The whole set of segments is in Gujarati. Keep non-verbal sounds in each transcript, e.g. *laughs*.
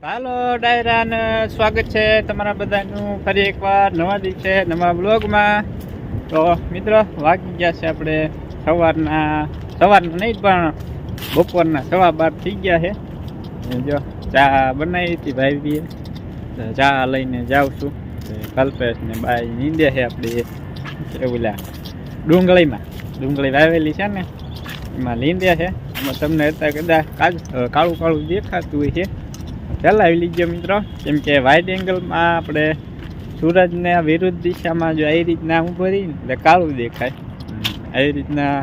હાલો, ડાયરાને સ્વાગત છે તમારા બધાનું ફરી એકવાર નવા દિવસે, નવા બ્લોગમાં તો મિત્રો, વાગી ગયા છે આપણે સવારના સવારના નહીં પણ બપોરના સવા બાર થઈ ગયા છે. જો ચા બનાવી હતી ભાઈ ચા લઈને જાઉં છું. કલ્પેશ ને બાઈ નીંદે છે આપણી ઓલા ડુંગળીમાં. ડુંગળી વાવેલી છે ને, એમાં લીંદે છે. એમાં તમને અત્યારે કદાચ કાળું કાળું દેખાતું હોય છે. ચલાવી લીજો મિત્રો. કેમ કે વાઇટ એંગલમાં આપણે સૂરજને વિરુદ્ધ દિશામાં જો આવી રીતના ઊભો રહીને એટલે કાળું દેખાય. આવી રીતના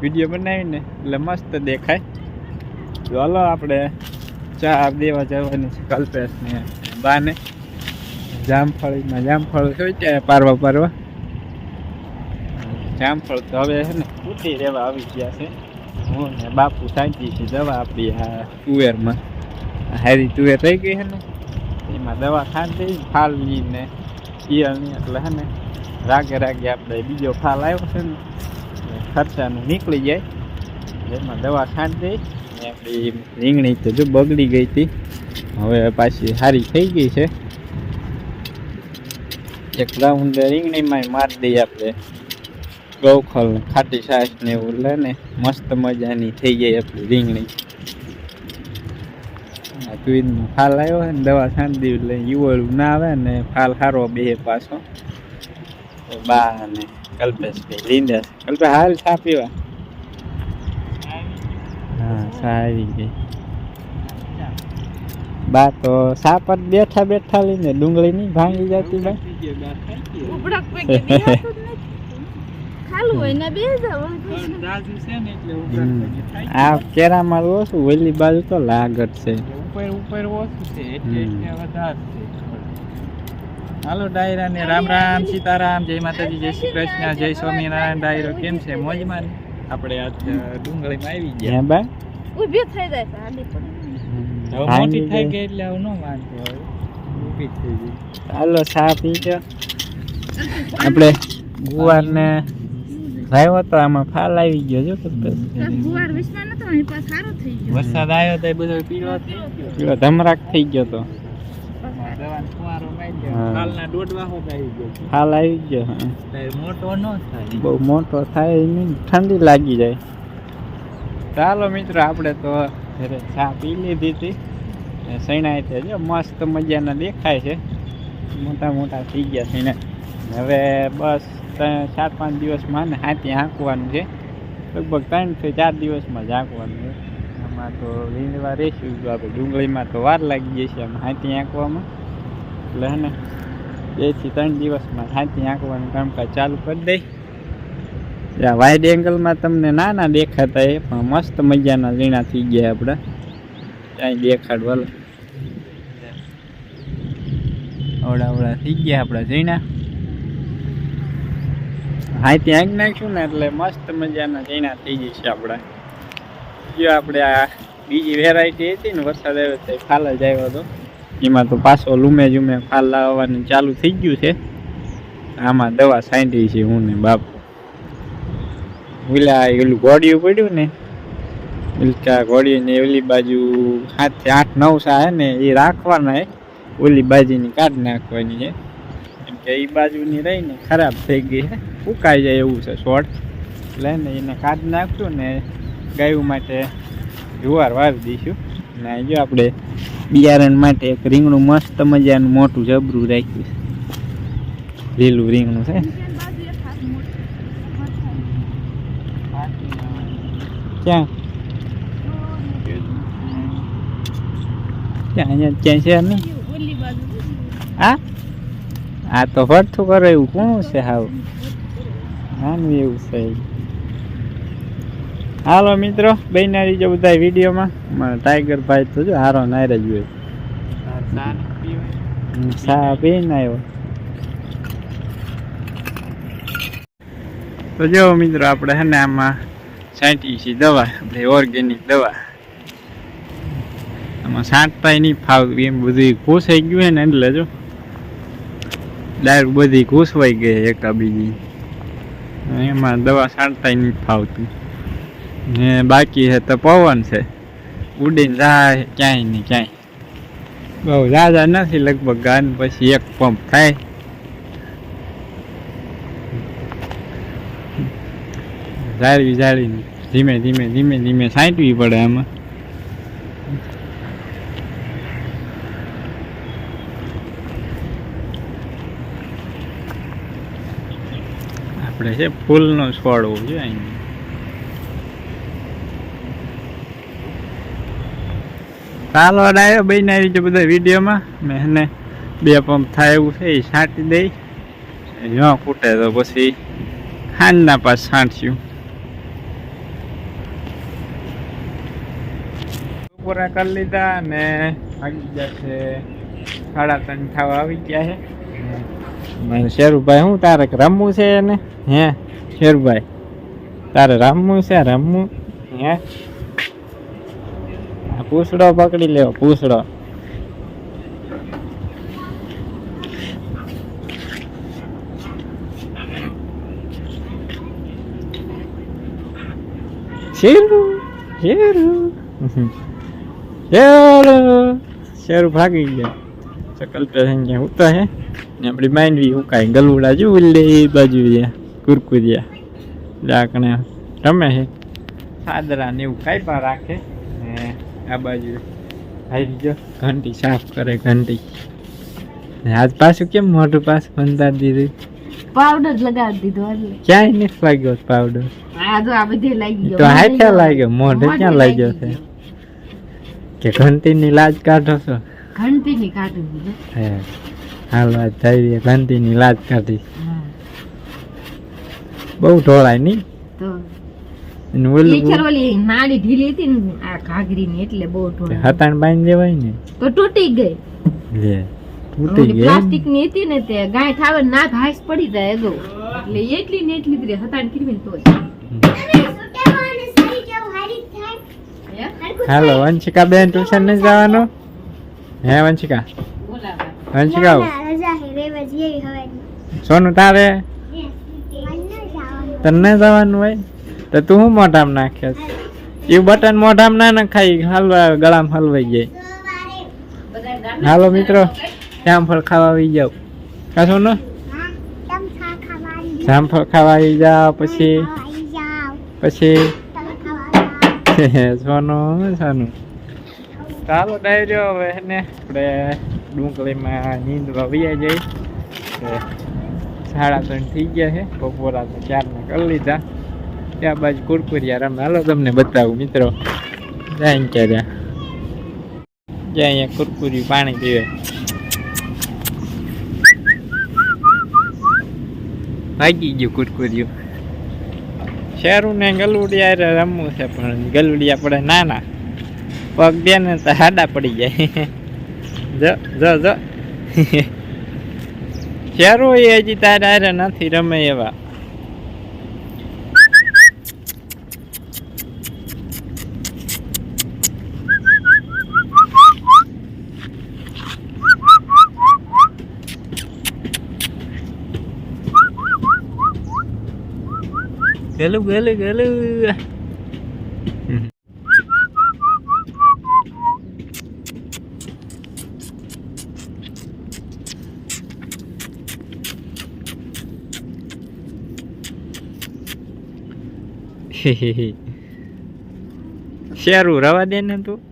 વીડિયો બનાવીને, એટલે મસ્ત દેખાય. હલો આપણે ચા દેવા જવાની છે કલ્પેશને બાને. જામફળીમાં, જામફળ શું છે પારવા પારવા. જામફળ તો હવે છે ને ઉઠી રહેવા આવી ગયા છે. હું ને બાપુ સાંચી છે દવા આપી આ તુવેરમાં. હારી તુવેર રહી ગઈ ને? એમાં દવા ખાધી ફાલની ને ઈયળની એટલે હેને રાગે રાગે આપણે બીજો ફાલ આવ્યો છે ને ખર્ચાનું નીકળી જાય. એમાં દવા ખાધી આપણી રીંગણી તો જો બગડી ગઈ હતી. હવે પાછી સારી થઈ ગઈ છે. એક રાઉન્ડ રીંગણીમાં મારી દઈએ આપણે ગૌખલ ખાટી છાશ ને એવું લે ને મસ્ત મજાની થઈ જાય આપણી રીંગણી. આ ફાલ આવ્યો હોય ને દવા શાંતિ એટલે યુવળું ના આવે ને ફાલ સારો બે પાછો. બા અને કલ્પેશ ભાઈ લીંડા કલ્પે હાલ ચા પીવા. હા ચા આવી ગઈ. બા તો સાપ જ બેઠા બેઠા લઈને ડુંગળી નહીં ભાંગી જતી બા આ કેરા ને કેરામાં ઓછું ઓલી બાજુ તો લાગત છે. ઉપર ઓછું છે એટલે. એટલે વધારે છે હાલો ડાયરા ને રામ રામ સીતારામ જય માતાજી જય શ્રી કૃષ્ણ જય સ્વામિનારાયણ. ડાયરો કેમ છે? મોજમાં? આપણે આ ડુંગળીમાં આવી ગયા. હે બા? ઊભી થઈ જાય છે આડી પડી હવે મોટી થઈ ગઈ એટલે આવું નો વાંધો હવે ઊભી થઈ ગઈ. ચાલો ચા પીજો આપણે ગુવાર ને લાવ્યો તો આમાં ફાલ આવી ગયો જો ગુવાર વિશ્વા નતો અહીં પાસ સારો થઈ ગયો. વરસાદ આવ્યો તો બધો પીળો થઈ ગયો. પેલો ધમરાક થઈ ગયો તો. દવાનો ફુવારો મારી હા. ગયો કાલના દોઢ વાહો જ આવી ગયો. ફાલ આવી ગયો હા. મોટો ન થાય. બહુ મોટો થાય નહીં ઠંડી લાગી જાય. ચાલો મિત્રો આપણે તો ઘરે ચા પી લીધી હતી. ને છે તે જો મસ્ત મજાના દેખાય છે. મોટા મોટા થઈ ગયા સૈણા હવે બસ ચાર, પાંચ દિવસમાં ને હાથી હાંકવાનું છે. લગભગ ત્રણથી ચાર દિવસમાં જ હાંકવાનું છે. આમાં તો લીંડવા રહેશું આપણે ડુંગળીમાં તો વાર લાગી જશે આમ હાથી હાંકવામાં. એટલે હે ને બેથી ત્રણ દિવસમાં હાથી હાંકવાનું કામકાજ ચાલુ કરી દઈ. આ વાઇડ એંગલમાં તમને નાના દેખાતા એ પણ મસ્ત મજાના લીણા થઈ ગયા આપણે ત્યાં દેખાડવા અવડા અવડા થઈ ગયા આપણા ઝીણા. હા ત્યાં જ નાખ્યું ને એટલે મસ્ત મજાના ઝીણા થઈ જશે આપણે. જો આપણે આ બીજી વેરાયટી હતી ને વરસાદ આવ્યો તો ફાલ જ આવ્યો હતો. એમાં તો પાછો લૂમે જુમે ફાલ લાવવાનું ચાલુ થઈ ગયું છે. આમાં દવા સાંટી છે હું ને બાપુ. ઓલા ઓલું ઘોડિયું પડ્યું ને ઉલકા ઘોડિયું ને ઓલી બાજુ સાતથી આઠ નવ સા ને એ રાખવાના ઓલી બાજુની કાઢી નાખવાની છે કે એ બાજુની રહી ને ખરાબ થઈ ગઈ છે ઉકાઈ જાય એવું છે શોર્ટ એટલે ને એને કાઢી નાખશું ને ગાયું માટે જુવાર વાવી દઈશું. ને જો આપણે બિયારણ માટે એક રીંગણું મસ્ત મજાનું મોટું જબરું રાખ્યું છે. લીલું રીંગણું છે. ક્યાં? ક્યાં? અહીંયા ક્યાં છે નહીં બાજુ આ તો ભરથું કરે એવું. કોણ છે હાવ? આનું એવું છે હાલો મિત્રો બહેનારી જો બધા વિડીયોમાં. મારા ટાઈગર ભાઈ તો જો હારો નાયર જ હોય. સા પીને આવ્યો તો જો મિત્રો, આપણે હે ને આમાં છાંટી દવા, આપણે ઓર્ગેનિક દવા. આમાં છાંટતા નહીં ફાવતું એમ બધું ઘૂસાઈ ગયું હોય ને એટલે જો ડાયરેક્ટ બધી ઘૂસવાઈ ગઈ એકા બીજી. એમાં દવા છાંટતા નહીં ફાવતું. ને બાકી છે તો પવન છે. ઉડીને જાય ક્યાંય ને ક્યાંય. બહુ રાજા નથી લગભગ ગાન પછી એક પંપ થાય. જાળવી જાળવીને ધીમે ધીમે ધીમે ધીમે સાંટવી પડે આમાં. આપણે છે, ફૂલનો છોડ હોવો જોઈએ અહીં ચાલો ડાયો બહીને આવી છે બધા વિડીયોમાં. મેં એને બે પંપ થાય એવું છે, એ છાંટી દઈ. જ્યાં ફૂટે તો પછી ખાંડના પાસ છાંટ્યું. બપોરા કરી લીધા ને આવી ગયા છે, સાડા ત્રણ થવા આવી ગયા છે. મારે શેરુભાઈ હું તારે રમવું છે એને? હે, શેરુભાઈ? તારે રમવું છે, રમવું? હે? પૂછડો પકડી લેવો પૂછડો. શેરુ શેરુ. શેરુ. ભાગી ગયા. ચકલ તો ઉતા હે ને આપણી માંડવી કાંઈ ગલુડા જો ઉલ્લે એ બાજુ રહ્યા કુરકુરિયા ડાકણે રમે છે સાદરા ને એવું કાપ્યા રાખે. ને આ બાજુ આવી ગયો. ઘંટી સાફ કરે ઘંટી. ને આજ પાછું કેમ મોઢું પાછું બંધાર દીધું? પાવડર લગાવી દીધો એટલે. ક્યાંય નથી લાગ્યો પાવડર આ જો આ બધે લાગી તો હાથે લાગ્યો? મોઢે ક્યાં લાગ્યો છે? કે ઘંટીની લાજ કાઢો છો? ઘંટીની કાઢું કાઢી હે. હાલ વાત થઈ ઘંટીની લાજ કાઢી. બહુ ઢોળાય નહીં? નાડી ઢીલી હતી ને આ ઘાઘરી ની એટલે બહુ ઢોળ હતાણ બાંધી દેવાય ને? તો તૂટી ગઈ. લે તૂટી ગઈ પ્લાસ્ટિકની હતી ને તે ગાય થાવે ના ઘાસ પડી જાય એગો એટલે એટલી ને એટલી જ હતાણ કરવી ને તોય. હાલો વંશિકા બેન ટ્યુશન નહીં જવાનું? હે વંશિકા? સોનું તારે? તને જવાનું હોય? તો તું શું મોઢામાં નાખે? એ બટન મોઢામાં ના નખાય હલવા ગળામાં હલવાઈ જાય. હાલો મિત્રો જામફળ ખાવા આવી જાવ કા સોનું? જામફળ ખાવા આવી જાવ પછી? પછી? *laughs* સોનું સોનું. ચાલો ડાયરો હવે ને આપણે ડુંગળીમાં નીંદવા વૈયા જઈ સાડા ત્રણ થઈ ગયા છે. બપોરા તો ચારના કરી લીધા. ત્યાં બાજુ કુરકુરિયા રમે. હાલો તમને બતાવું મિત્રો. જાય ક્યાં જ્યાં અહીંયા કુરકુરી પાણી પીવે. ભાગી ગયું કુરકુરિયું. શેરું ને ગલુડિયા રમવું છે, પણ ગલુડિયા પડે નાના. પગ દે ને તો હાડા પડી જાય. *laughs* જો જો જો. *laughs* શેરો એ હજી તારે હારે નથી રમે એવા ગલું ગલું ગલું શેરું રવા દે ને તું?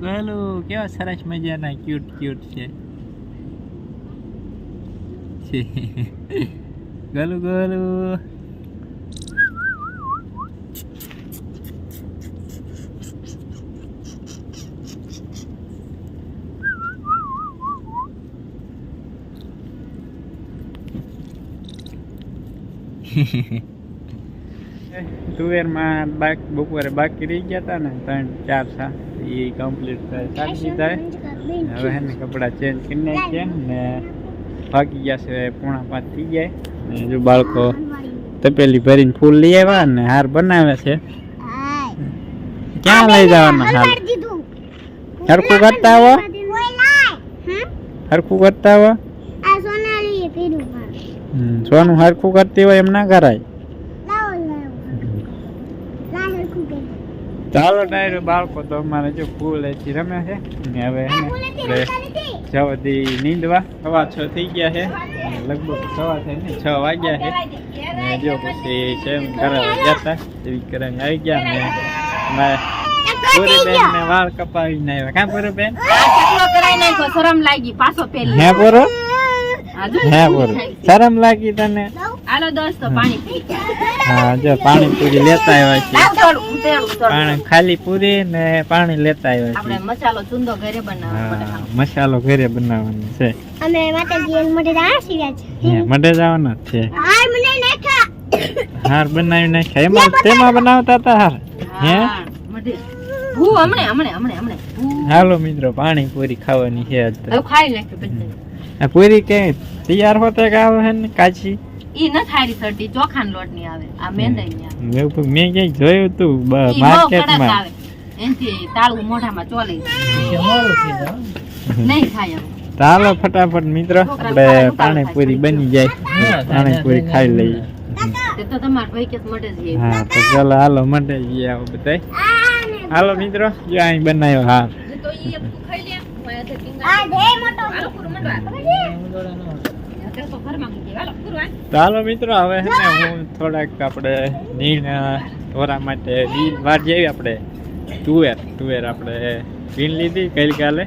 ગલું કેવા સરસ મજાના ક્યુટ ક્યુટ છે. ગલું ગલું. તુવેરમાં બાક બપોરે બાકી રહી ગયા હતા ને ત્રણ, ચાર સા એ કમ્પ્લીટ થાય સાચી થાય હવે એને કપડાં ચેન્જ કરી નાખીએ ને ભાગી ગયા છે પોણા પાંચ થઈ જાય અને જો બાળકો તપેલી ભરીને ફૂલ લઈ આવ્યા ને હાર બનાવે છે. ક્યાં લઈ જવાના હાલ હરખું કરતા આવો. હરખું કરતા આવો. સોનું હરખું કરતી હોય એમ ના કરાય. ચાલો ડાયરો બાળકો તો અમારે જો ફૂલ એથી રમે છે. ને હવે એને જવાથી નીંદવા. સવા છ થઈ ગયા છે. લગભગ સવા થઈ ને છ વાગ્યા છે. ને જો પછી સેમ ઘરે ગયા હતા. એવી કરાવીને આવી ગયા ને અમારે ને વાળ કપાવી કાં પૂરીબેન કેટલો શરમ લાગી પાછો પેલી. હે પૂરો હે પૂરો શરમ લાગી તને? હાલો દોસ્તો પાણી હા જો પાણી પૂરી લેતા આવ્યા છે. પાણી ખાલી પૂરી ને પાણી લેતા આવ્યા આપણે છે મસાલો ચૂંદો ઘરે બનાવવાનો મસાલો ઘરે બનાવવાનો છે. અમે માતાજી મોઢે આશીર્વાદ છે હે મઢે જવાના જ છે. હાર મને નાખા હાર બનાવી નાખ્યા. એમાં તેમાં બનાવતા હતા હાર? હે? હા, મઢે. ભૂ હમણે હમણે હમણે હમણે. હાલો મિત્રો પાણી પૂરી ખાવાની છે આજ તો. ખાઈ નાખ્યું. પૂરી કે તૈયાર હોતે કે આવે છે ને કાચી? ઈ ન ખારી ચોખાન લોટની આવે. આ મેંદાની આવે. મેં ક્યાંક જોયું તું માર્કેટમાં આવે. એનથી તાળું મોઢામાં ચોલી. નહીં ખાય હવે. ફટાફટ મિત્રો આપણે પાણીપુરી બની જાય. પાણીપુરી ખાઈ લઈએ. તે તો તમારા ભાઈ કે મટે જઈએ હા તો ચાલો હાલો મટે જઈએ આવો બધાય. હાલો મિત્રો જો અહીં બનાવ્યો હા. તો ઈ એક ખાઈ લે. આ મોટો હાલો મિત્રો હવે હે ને હું થોડાક આપણે નીણ ઢોરા માટે નીણ વાર જેવી આપણે. તુવેર તુવેર આપણે વીણ લીધી ગઈ કાલે.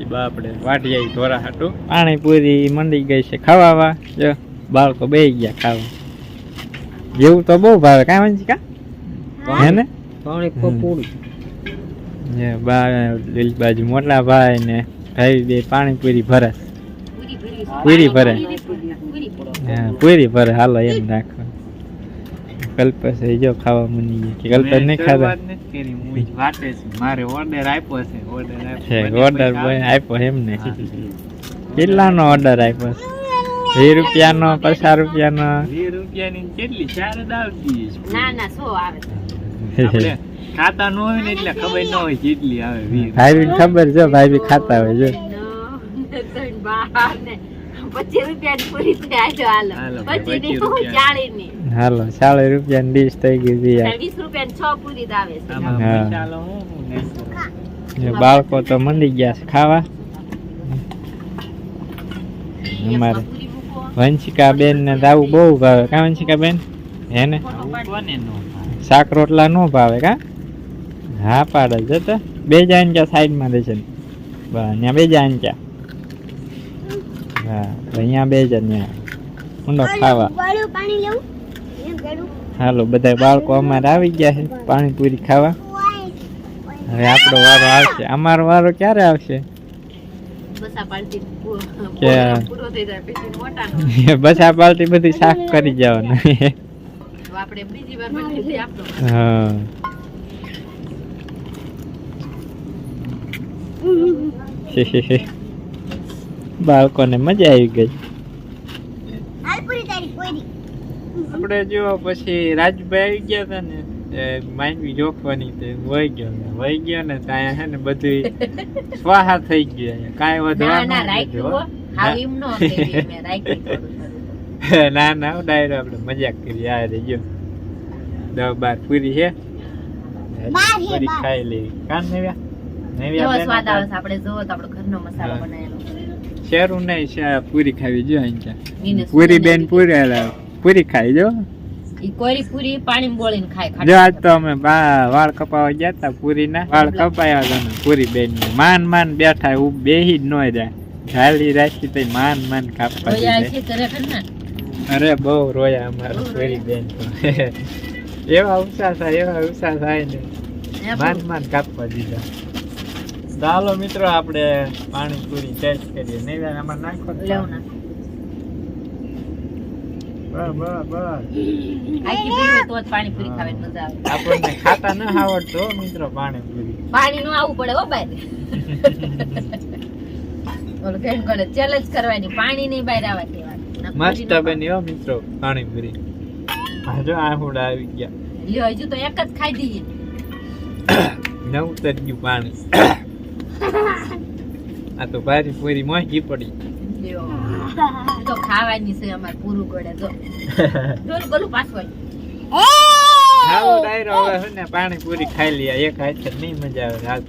એ બા આપણે વાટી આવી ધોરા હાટું. પાણીપુરી મંડી ગઈ છે ખાવા જો બાળકો બે ગયા ખાવા. જેવું તો બહુ ભાવે. કાંઈ વાંચી કા? હે ને? પાણી બા લીલી બાજુ મોટા ભાઈ ને ભાઈ બે પાણીપુરી ભરે પૂરી ભરી. પૂરી ભરે. હાલો એમ નાખો. કલ્પસ એ જો ખાવા મની ગયા કે કલ્પસ નહીં ખાધા? મારે ઓર્ડર આપ્યો છે. ઓર્ડર છે ઓર્ડર આપ્યો એમ ને. કેટલાનો ઓર્ડર આપ્યો છે? વીસ રૂપિયાનો પચાસ રૂપિયાનો? વીસ રૂપિયાની કેટલી? ચાર જ ના ના સો આવે ખાતા ન હોય ને એટલે ખબર ન હોય કેટલી આવે ભાઈ ખબર જો ભાઈ ખાતા હોય ને. પચીસ પૂરી થાય હાલો પચીસની 25 હું ચાળી ની હાલો ચાલીસ રૂપિયાની ડીશ થઈ ગઈ છે વીસ પૂરી આવે બાળકો તો મંડી ગયા છે ખાવા. અમારે વંશિકા બેન ને દાવું બહુ ભાવે. કા વંશિકા બેન? હે ને? શાક રોટલા નો ભાવે કા? હા પાડે છે તો. બે જાય ક્યાં સાઈડમાં દેશે બસ ત્યાં બે જાય ક્યાં હા અહીંયા બે જ ત્યાં ઊંડો ખાવા. પાણી લેવું? હાલો બધા બાળકો અમારે આવી ગયા છે પાણીપુરી ખાવા. હવે આપણો વારો આવશે. અમારો વારો ક્યારે આવશે? બસા પાલટી કે- પ્રોગ્રામ પૂરો થઈ જાય પછી મોટાનો. *laughs* બસ આ પાલટી બધી સાફ કરી જવાનું. તો આપણે બીજી વાર બની જાય આપણો હા. *laughs* *laughs* બાળકોને મજા આવી ગઈ. આપણે જો પછી રાજભાઈ આવી ગયા હતા ને એ માંડવી જોખવાની તે વહી ગયો ને વહી ગયો ને ત્યાં હે ને બધું સ્વાહા થઈ ગયા કાંઈ વધવા વધવાનું ના રાખ્યું હો. હાવ એમ નો કહેવી, મેં રાખ્યું થોડું થોડું. *laughs* ના ના ડાયરો આપણે મજાક કરી આ રે ગયો. દસ બાર પૂરી છે પૂરી ખાઈ લેવી કાન નેવ્યા? નેવ્યા આપણે જોવો તો આપણો ઘરનો મસાલો બનાવેલો. શેરું નહીં પૂરી ખાવી જો અહીં પૂરી બેન પૂરી પૂરી ખાઈ જો. કોરી પૂરી પાણી બોળીને ખાય જો આજ તો અમે વાળ કપાવા ગયા હતા પૂરી ના વાળ કપાયા હતા પૂરી બેન માન માન બેઠા ઉ બેહી જ ન જાય. ઝાલી રાખી માન માન કાપવા અરે બહુ રોયા અમારા પૂરી બેન *laughs* એવા ઉત્સાહ થાય એવા ઉત્સાહ થાય ને. માન માન કાપવા દીધા. ચાલો મિત્રો આપણે પાણીપુરી ટેસ્ટ કરીએ. નહીં આમાં નાખો. લેવું ના બસ બસ બસ. આખી પૂરી હોય તો જ પાણી પૂરી ખાવાની મજા આવે. આપણને ખાતા ન આવડતું મિત્રો પાણીપુરી પાણી નું આવવું પડે હો બાય ચેલેન્જ કરવાની પાણી નહીં બહાર આવવા દેવાનું. મસ્ત બની હો મિત્રો પાણીપુરી આ આહુડા આવી ગયા. લ્યો હજુ તો એક જ ખાઈ દઈએ. નવું ઉતરી ગયું પાણી. *laughs* આ તો ભારી પૂરી મોંઘી પડી. તો ખાવાની છે અમારે પૂરું ગળે જો. *laughs* ડોલ ગોલું પાછું. હાલો ડાયરો હવે ને પાણીપુરી ખાઈ લઈએ એક હાથે નહીં મજા આવે હાલ તો